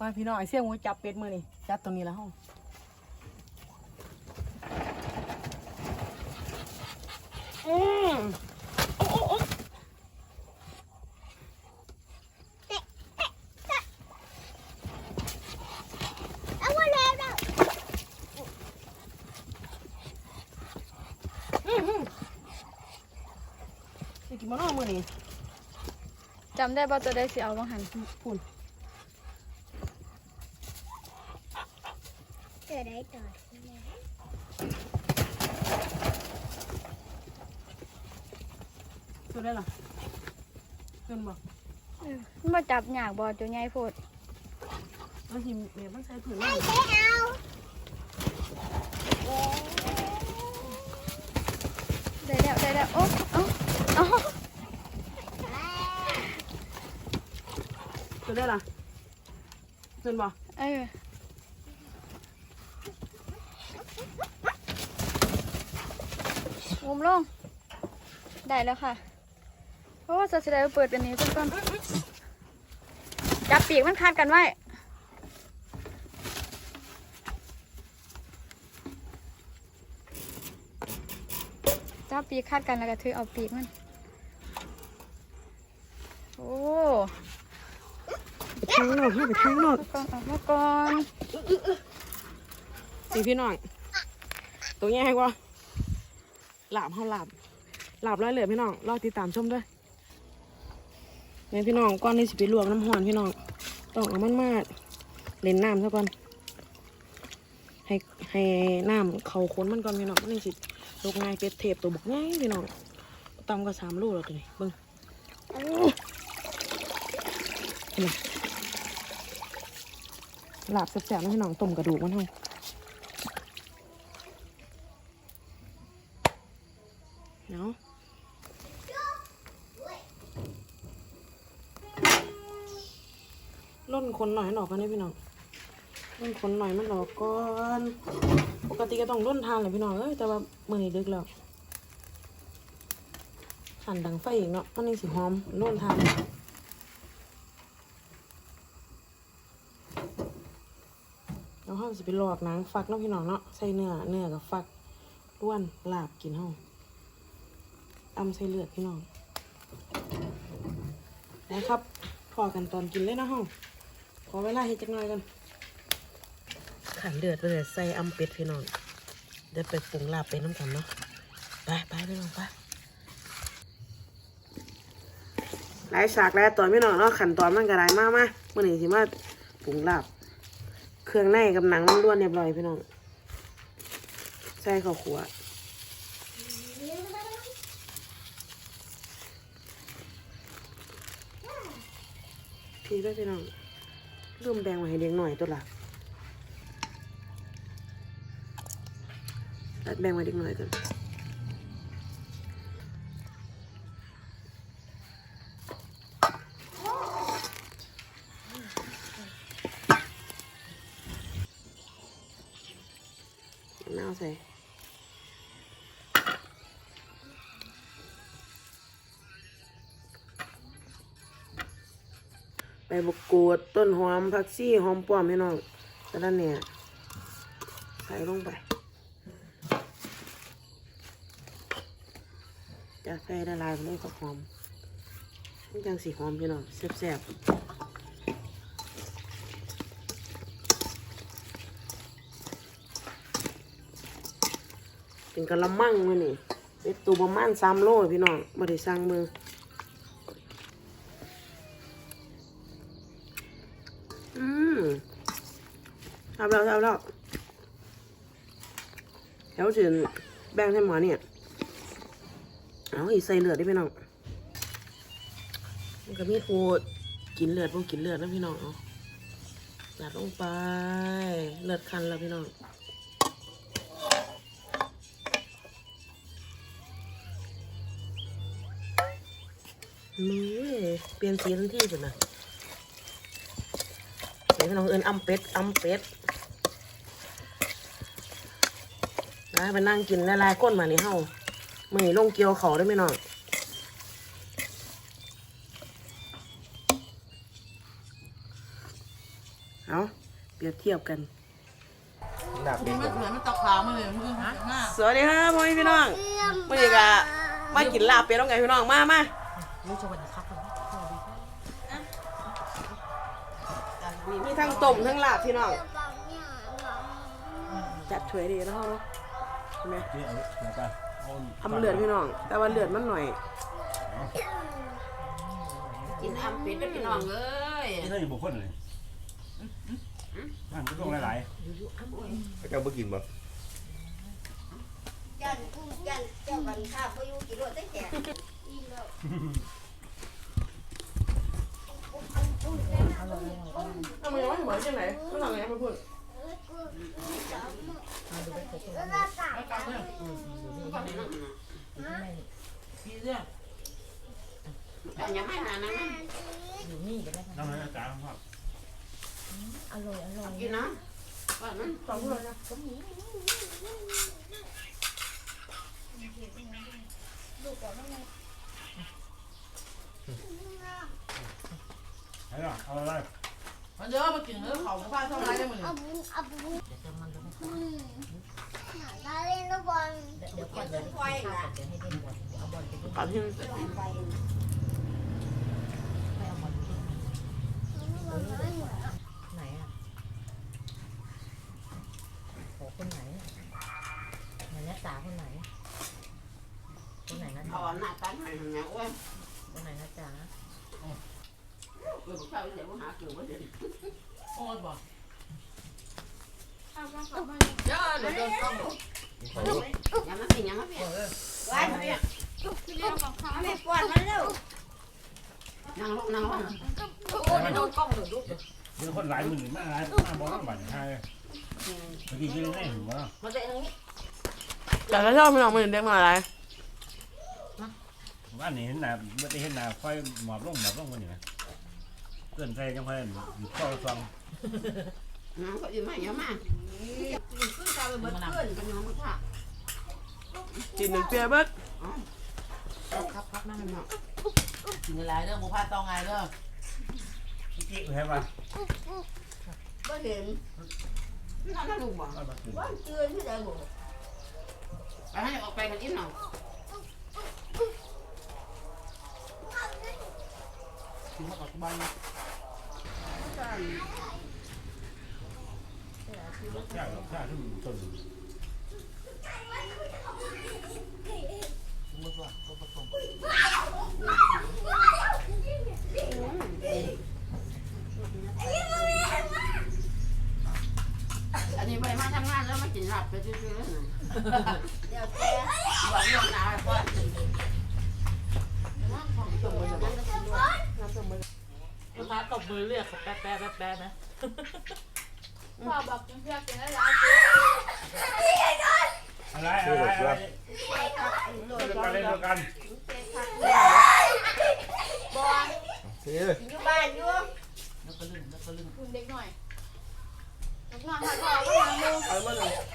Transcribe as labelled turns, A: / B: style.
A: มาพี่น้องไอ้เสี่ยงหมูจับเป็ดมือนี่จับตรงนี้แล้วห้องอืมโอ้โอ้โอ้
B: เอามาแล้วแล้ว
A: อืมอืมสิกินมาน้องมือนี่
C: จำได้ป่ะตัวได้สิเอาลงหัน
A: พุ่น
B: เจอได้ต่อ
A: ตัวได้หรอเงินบอก
C: มันบ่จับยากบ่ตัวใหญ่โพด
A: แล้วทีเมียมันใส่ผืน
B: ไม่
A: แล้ว
B: ใช่เอา
C: ได้แล้วได้แล้วโอ้เอ้าเอ้า
A: ตัวได้หรอเงินบอก
C: เออ งมลง ได้แล้วค่ะ เพราะว่าสัตว์สิได้เปิดอันนี้เพิ่นก่อนจับปีกมันคาดกันไว้จับปีกคาดกันแล้วก็ถือเอาปีกมัน โอ้
A: ทางนอกให้ไปทางนอก
C: ก่อนออกมาก่อน
A: สีพี่น้อง ตัวนี้ให้กว่า หลาบเฮาหลาบหลาบร้อยเหลือพี่น้องรอติดตามชมด้วยเนี่ยพี่น้องก้อนนี้สิไปลวกน้ำหอนพี่น้องต้องเอามันมาเล่นน้ำซะก่อนให้ให้น้ำเขาค้นมันก่อนพี่น้องนี่สิลกง่ายเป็ดเทปตัวบกง่ายพี่น้องตำก็สามลูกแล้วตัวนี้เบิ้งโอ้เห็นไหมหลาบแซ่บๆนะพี่น้องต้มกระดูกมันให้นาะล่น คนหน่อยให้หนออกกันได้พี่น้องล่นคนหน่อยมันหนอกก่อน ปกติก็ต้องล่นทางเลยพี่น้องเอ้ยแต่ว่ามื่อนี้ดึกแล้วหันดังไฟอีกเนาะมันนี่สิหอมล่นทางแล้วห้องสิไปหลอกนังฟักเนาะพี่น้องเนาะใส่เนื้อเนื้อกับฟักล้วนลาบกินห้องตำใส่เลือดพี่น้องนะครับพอกันตอนกินเลยนะห้อง อเวลาให้จักหน่อยกันขันเลือดไปเลยใส่อำเป็ดพี่น้องเดี๋ยวไปปรุงลาบเป็นน้ำกันเนาะไปไปพี่น้องไปหลายฉากหลายตอนพี่น้องเนาะขันตอนมันก็หลายมากมาเมื่อนี้สิมาปรุงลาบ เครื่องในกับหนังมันล้วนเรียบร้อยพี่น้องใส่ข้าวขัวพี่ด้วยพี่น้อง ร่วมแบ่งมาให้เด็กหน่อยตัวละตัดแบ่งมาเด็กหน่อยกันน้าใส่ ใบมะกรูดต้นหอมผักชีหอมป้อมพี่น้องแต่ละเนี่ยใส่ลงไปจะใส่ละลายไปเลยก็หอมมันจังสีหอมพี่น้องแซ่บๆเป็นกะละมังมานี่เป็นตัวประมาณสามโลพี่น้องมาได้สั่งมือม ทำแล้วทำแล้วแล้วถึงแบ่งให้หมอเนี่ย เอาอีใส่เลือดได้พี่น้องมันก็มีโคกินเลือดพวกกินเลือดนะพี่น้องเอาจัดลงไป เลือดคันแล้วพี่น้องมือเปลี่ยนสีทันทีสุดนะเดี๋ยวพี่น้องเอิญอำเป็ดอำเป็ด นะไปนั่งกินละลายก้นมาในเฮามือนี้ลงเกียวเขาได้ไหมน้องเอาเปรียบเทียบกัน
D: หนักเป็น
E: มันเหมือนมันตอกขาวมาเลยมือฮะหน้า
A: สวัสดีครับพ่อแม่พี่น้องมื่อนี้ก็มากินลาบเป็ดต้องไงพี่น้องมามา
E: รู้สวัสดีครับ
A: มีทั้งต้มทั้งลาบพี่น้องจัดถ้วยดีนะพ่อเนาะ เห็นไหม
D: ที่เอาแล้วก็เอา
A: ทำเลือดพี่น้อง แต่ว่าเลือดมันหน่อย
E: กินอ้ำเป็ดพี่น้องเอ้ย
D: ที่นั่นอยู่บุคคลเลยมันก็ต้องหลาย
F: เจ้าบ่กินบ่
B: ยันกูยันเจ้าบันข้าพยุกิโลตั้งแต่อีโล
A: ทำไมยังไม่เหมือนจังไหนพี่น้องยังไม่พูด
E: พี่เรื่องแต่ยังไม่นานนะ
D: ๆน้ำมันอาจารย์ครับ
E: กินนะว่ามัน
A: สองคนนะ
D: เอาล่ะเอาอะไร
E: มันเยอะมากินเนื้อเขาผ้าเท่าไรได้หมดเลย
B: บอล
G: เดี๋ยวก่อนเดี๋ยวให้ข้าวก่อนเดี๋ยวให้เล่นบอลเดี๋ยวเอาบอลไปด้วย
A: ก่นที่
G: ไม่เอาบอลไหนอะโหคนไหนอะไหนนะจ๋าคนไหน คนไหนนะ
E: เขาหน้าตั้งให้มันเนี่ยโอ้ย
G: คนไหนนะจ๋า
E: เออผู้ชายเดี๋ยวหาเกี่ยวไว้เดี๋ยวโอ้ยบอกเยอะเดี๋ยวโดนต้อง ยังไม่กินยังไม่กินไว้เนี่ย
B: แม่ปวดมันเร็ว
E: นั่งลงนั่งลง
D: มีคนหลายหมื่นมากหลายมาบอกว่าบัตรใช่เมื่อกี้ชื่อแม่หัว
G: มาเตะตรงนี้
A: แต่ถ้าชอบพี่น้องมันเด็กมาอะไร
D: บ้านนี้เห็นหน้าไม่ได้เห็นหน้าค่อยหมอบลงหมอบลงมันอยู่นะเพื่อนใส่ยังค่อยอยู่ข้อซอง
E: นั่งก็ยืนมาเยอะมาก ขึ้นกลายเป็นเบิร์ดขึ้นเป็นน้องมุท่า
A: กินหนึ่งเปียเบิด
E: ครับครับนั่นเนาะกินอะไรเด้อบุพาตองไงเด้อ
D: กิ๊กใช่ป่ะ
E: ก็เห็นนั่นน่ะลูกบอก
D: ก็มาถึง
E: ว่าเตือนที่ไหนบอกไปให้ออกไปกันอีกหน่อย
A: กินมากับบ้าน
D: ชา ติชาติที่ต้น
E: อันนี้ไปมาทำงานแล้วมากินหลับไปซื่อๆแล้วนะ
B: เดี๋ยวแก
E: หวังลงนาเพราะ
G: ลูกค้าตบมือเรียกเขาแป๊ะแป๊ะแป๊ะแป๊ะนะ
C: พ่อบอกเพื่อนกินแล้วร้าน
D: อะไรอะไรอะไรเล่นกันเล่นกัน
F: บอ
B: อยู่บ้านอยู่
C: คุณเด็กหน่อยเด็กหน่อยค่ะพ่อก็ทำดู
A: เอ